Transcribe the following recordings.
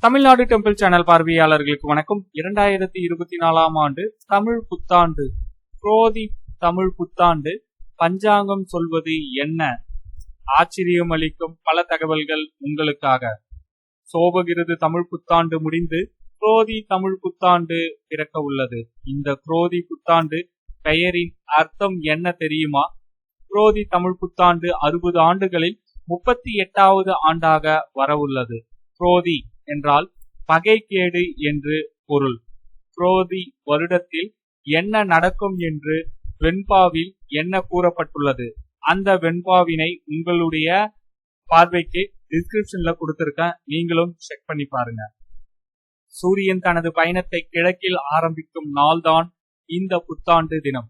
Tamil Nadu temple channel பார்வையாளர்களுக்கு வணக்கம். இரண்டாயிரத்தி இருபத்தி நாலாம் ஆண்டு தமிழ் புத்தாண்டு. குரோதி தமிழ் புத்தாண்டு. பஞ்சாங்கம் சொல்வது என்ன? ஆச்சரியம் அளிக்கும் பல தகவல்கள் உங்களுக்காக. சோபகிருது தமிழ் புத்தாண்டு முடிந்து குரோதி தமிழ் புத்தாண்டு பிறக்க உள்ளது. இந்த குரோதி புத்தாண்டு பெயரின் அர்த்தம் என்ன தெரியுமா? குரோதி தமிழ் புத்தாண்டு அறுபது ஆண்டுகளில் முப்பத்தி எட்டாவது ஆண்டாக வரவுள்ளது. குரோதி என்றால் பகைக்கேடு என்று பொருள். குரோதி வருடத்தில் என்ன நடக்கும் என்று வெண்பாவில் என்ன கூறப்பட்டுள்ளது? அந்த வெண்பாவினை உங்களுடைய பார்வைக்கு டிஸ்கிரிப்ஷன்ல கொடுத்திருக்கேன். நீங்களும் செக் பண்ணி பாருங்க. சூரியன் தனது பயணத்தை கிழக்கில் ஆரம்பிக்கும் நாள்தான் இந்த புத்தாண்டு தினம்.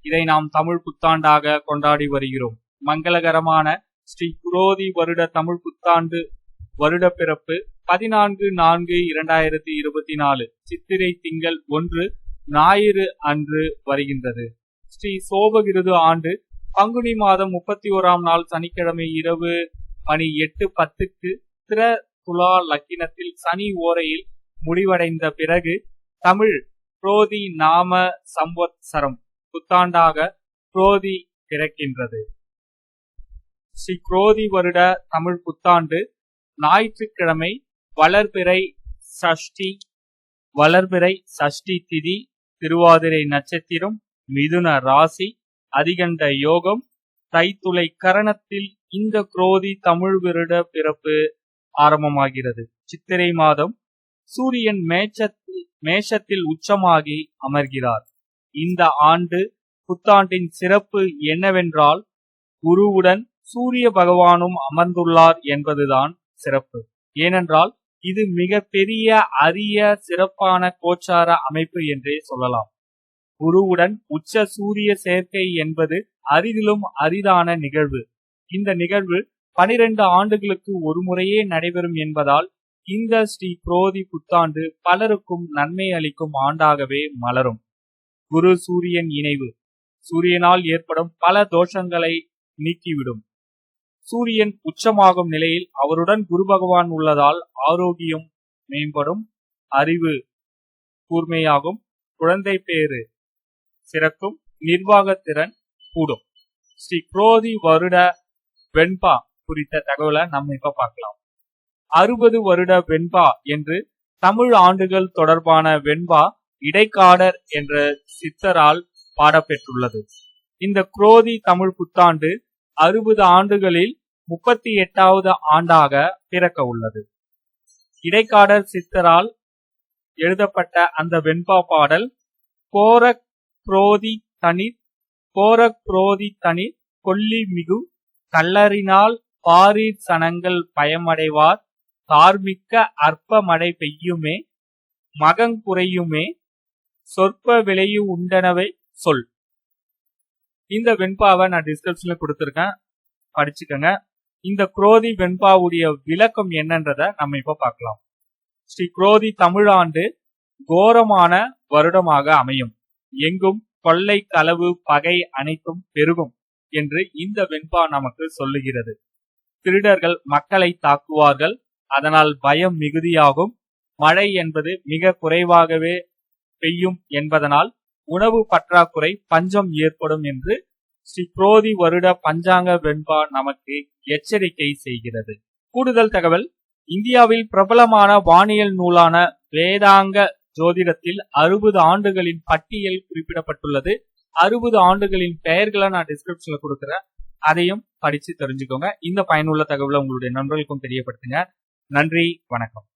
இதை நாம் தமிழ் புத்தாண்டாக கொண்டாடி வருகிறோம். மங்களகரமான ஸ்ரீ குரோதி வருட தமிழ் புத்தாண்டு வருட பிறப்பு பதினான்கு நான்கு இரண்டாயிரத்தி இருபத்தி நாலு சித்திரை திங்கள் ஒன்று ஞாயிறு அன்று வருகின்றது. ஸ்ரீ சோபகிருது ஆண்டு பங்குனி மாதம் முப்பத்தி ஓராம் நாள் சனிக்கிழமை இரவு மணி எட்டு பத்துக்கு திர துலா லக்கினத்தில் சனி ஓரையில் முடிவடைந்த பிறகு தமிழ் புரோதி நாம சம்வத்சரம் புத்தாண்டாக புரோதி பிறக்கின்றது. ஸ்ரீ குரோதி வருட தமிழ் புத்தாண்டு ஞாயிற்றுக்கிழமை வளர்பிறை சஷ்டி வளர்பிறை சஷ்டி திதி திருவாதிரை நட்சத்திரம் மிதுன ராசி அதிகண்ட யோகம் தைத்துளை கரணத்தில் இந்த குரோதி தமிழ் வருட பிறப்பு ஆரம்பமாகிறது. சித்திரை மாதம் சூரியன் மேச்சத்தில் மேஷத்தில் உச்சமாகி அமர்கிறார். இந்த ஆண்டு புத்தாண்டின் சிறப்பு என்னவென்றால் குருவுடன் சூரிய பகவானும் அமர்ந்துள்ளார் என்பதுதான் சிறப்பு. ஏனென்றால் இது மிக பெரிய அரிய சிறப்பான கோச்சார அமைப்பு என்றே சொல்லலாம். குருவுடன் உச்ச சூரிய சேர்க்கை என்பது அரிதிலும் அரிதான நிகழ்வு. இந்த நிகழ்வு பனிரெண்டு ஆண்டுகளுக்கு ஒரு முறையே நடைபெறும் என்பதால் இந்த ஸ்ரீ புரோதி புத்தாண்டு பலருக்கும் நன்மை அளிக்கும் ஆண்டாகவே மலரும். குரு சூரியன் இணைவு. சூரியனால் ஏற்படும் பல தோஷங்களை நீக்கிவிடும். சூரியன் உச்சமாகும் நிலையில் அவருடன் குரு பகவான் உள்ளதால் ஆரோக்கியம் மேம்படும் அறிவு கூர்மையாகும் குழந்தை பேரு சிறக்கும் நிர்வாகத்திறன் கூடும். ஸ்ரீ குரோதி வருட வெண்பா குறித்த தகவலை நம்ம இப்ப பார்க்கலாம். அறுபது வருட வெண்பா என்று தமிழ் ஆண்டுகள் தொடர்பான வெண்பா இடைக்காடர் என்ற சித்தரால் பாடப்பெற்றுள்ளது. இந்த குரோதி தமிழ் புத்தாண்டு அறுபது ஆண்டுகளில் முப்பத்தி எட்டாவது ஆண்டாக பிறக்க உள்ளது. இடைக்காடர் சித்தரால் எழுதப்பட்ட அந்த வெண்பா பாடல் கோரக் புரோதி தனிர் கோரக் புரோதி தனிர் கொல்லி மிகு கல்லறினால் பாரீர் சனங்கள் பயமடைவார் தார்மிக்க அற்ப மழை பெய்யுமே மகங்குறையுமே சொற்ப விளையு உண்டனவை சொல். இந்த வெண்பாவை நான் டிஸ்கிரிப்ஷன்ல கொடுத்துருக்கேன். படிச்சுக்கோங்க. இந்த குரோதி வெண்பாவுடைய விளக்கம் என்னன்றத நம்ம இப்ப பார்க்கலாம். ஸ்ரீ குரோதி தமிழாண்டு கோரமான வருடமாக அமையும். எங்கும் கொள்ளை களவு பகை அனைத்தும் பெருகும் என்று இந்த வெண்பா நமக்கு சொல்லுகிறது. திருடர்கள் மக்களை தாக்குவார்கள். அதனால் பயம் மிகுதியாகும். மழை என்பது மிக குறைவாகவே பெய்யும் என்பதனால் உணவு பற்றாக்குறை பஞ்சம் ஏற்படும் என்று ஸ்ரீ புரோதி வருட பஞ்சாங்க வெண்பா நமக்கு எச்சரிக்கை செய்கிறது. கூடுதல் தகவல் இந்தியாவில் பிரபலமான வானியல் நூலான வேதாங்க ஜோதிடத்தில் அறுபது ஆண்டுகளின் பட்டியல் குறிப்பிடப்பட்டுள்ளது. அறுபது ஆண்டுகளின் பெயர்களை நான் டிஸ்கிரிப்ஷன்ல கொடுக்குறேன். அதையும் படிச்சு தெரிஞ்சுக்கோங்க. இந்த பயனுள்ள தகவலை உங்களுடைய நண்பர்களுக்கும் தெரியப்படுத்துங்க. நன்றி வணக்கம்.